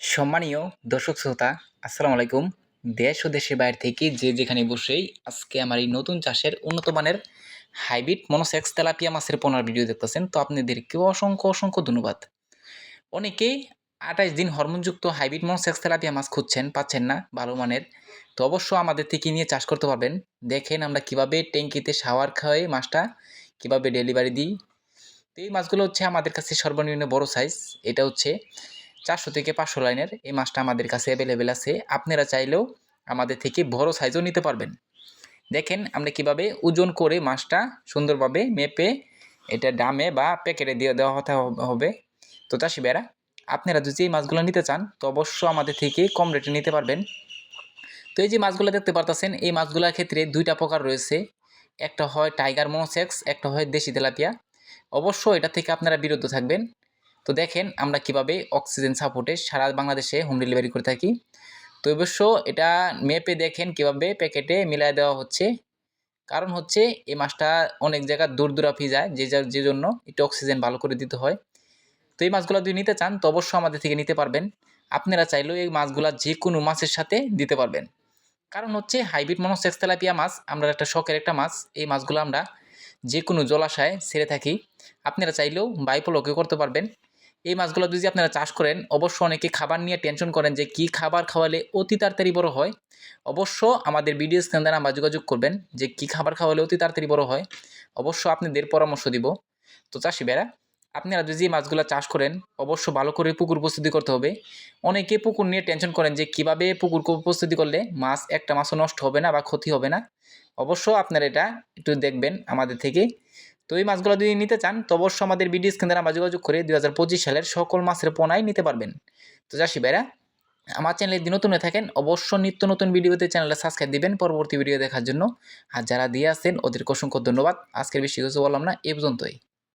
সম্মানীয় দর্শক শ্রোতা, আসসালামু আলাইকুম। দেশ ও দেশের বাইরে থেকে যে যেখানে বসেই আজকে আমার এই নতুন চাষের উন্নত মানের হাইব্রিড মনোসেক্স তেলাপিয়া মাছের পোনার ভিডিও দেখতেছেন, তো আপনাদেরকেও অসংখ্য অসংখ্য ধন্যবাদ। অনেকেই আঠাশ দিন হরমোনযুক্ত হাইব্রিড মনোসেক্স তেলাপিয়া মাছ খুঁজছেন, পাচ্ছেন না, ভালো মানের। তো অবশ্য আমাদের থেকে নিয়ে চাষ করতে পারবেন। দেখেন আমরা কীভাবে ট্যাঙ্কিতে শাওয়ার খাওয়াই মাছটা, কীভাবে ডেলিভারি দিই। তো এই মাছগুলো হচ্ছে আমাদের কাছে সর্বনিম্ন বড় সাইজ এটা হচ্ছে চারশো থেকে পাঁচশো লাইনের এই মাছটা আমাদের কাছে অ্যাভেলেবেল আছে। আপনারা চাইলেও আমাদের থেকে বড় সাইজও নিতে পারবেন। দেখেন আমরা কীভাবে ওজন করে মাছটা সুন্দরভাবে মেপে এটা ডামে বা প্যাকেটে দিয়ে দেওয়া হতে হবে তো চাষি বেড়া আপনারা যদি এই মাছগুলো নিতে চান, তো অবশ্য আমাদের থেকে কম রেটে নিতে পারবেন। তো এই যে মাছগুলো দেখতে পারতেছেন, এই মাছগুলোর ক্ষেত্রে দুইটা প্রকার রয়েছে। একটা হয় টাইগার মনোসেক্স একটা হয় দেশি তেলাপিয়া। অবশ্য এটা থেকে আপনারা বিরত থাকবেন। তো দেখেন আমরা কীভাবে অক্সিজেন সাপোর্টে সারা বাংলাদেশে হোম ডেলিভারি করে থাকি। তো অবশ্য এটা মেপে দেখেন কীভাবে প্যাকেটে মিলাই দেওয়া হচ্ছে। কারণ হচ্ছে এই মাছটা অনেক জায়গা দূর দূরাফি যায়, যে যার, যে জন্য একটু অক্সিজেন ভালো করে দিতে হয়। তো এই মাছগুলো যদি নিতে চান, তো অবশ্যই আমাদের থেকে নিতে পারবেন। আপনারা চাইলেও এই মাছগুলা যে কোনো মাছের সাথে দিতে পারবেন। কারণ হচ্ছে হাইব্রিড মনোসেক্স তেলাপিয়া মাছ, আমরা একটা শখের একটা মাছ, এই মাছগুলো আমরা যে কোনো জলাশয়ে ছেড়ে থাকি। আপনারা চাইলেও বাইপলকে করতে পারবেন। এই মাছগুলো যদি আপনারা চাষ করেন, অবশ্য অনেকে খাবার নিয়ে টেনশন করেন যে কি খাবার খাওয়ালে অতি তাড়াতাড়ি বড় হয়। অবশ্য আমাদের ভিডিও স্ক্যান দ্বারা আমরা যোগাযোগ করবেন যে কি খাবার খাওয়ালে অতি তাড়াতাড়ি বড় হয়। অবশ্য আপনাদের পরামর্শ দিব। তো চাষি বেড়া আপনারা যদি এই মাছগুলো চাষ করেন, অবশ্য ভালো করে পুকুর প্রস্তুতি করতে হবে। অনেকে পুকুর নিয়ে টেনশন করেন যে কীভাবে পুকুর প্রস্তুতি করলে মাছ একটা মাছও নষ্ট হবে না বা ক্ষতি হবে না। অবশ্য আপনারা এটা একটু দেখবেন আমাদের থেকে। তো এই মাছগুলো যদি নিতে চান, তো অবশ্যই আমাদের বিডি কেন্দ্র আমরা যোগাযোগ করে দুই হাজার পঁচিশ সালের সকল মাছের পোনাই নিতে পারবেন। তো চাষি ভাইরা, আমার চ্যানেলে যদি নতুন হয়ে থাকেন অবশ্য নিত্য নতুন ভিডিওতে চ্যানেলে সাবস্ক্রাইব দিবেন পরবর্তী ভিডিও দেখার জন্য। আর যারা দিয়ে আসেন ওদেরকে অসংখ্য ধন্যবাদ। আজকের বেশি কিছু বললাম না, এ পর্যন্তই।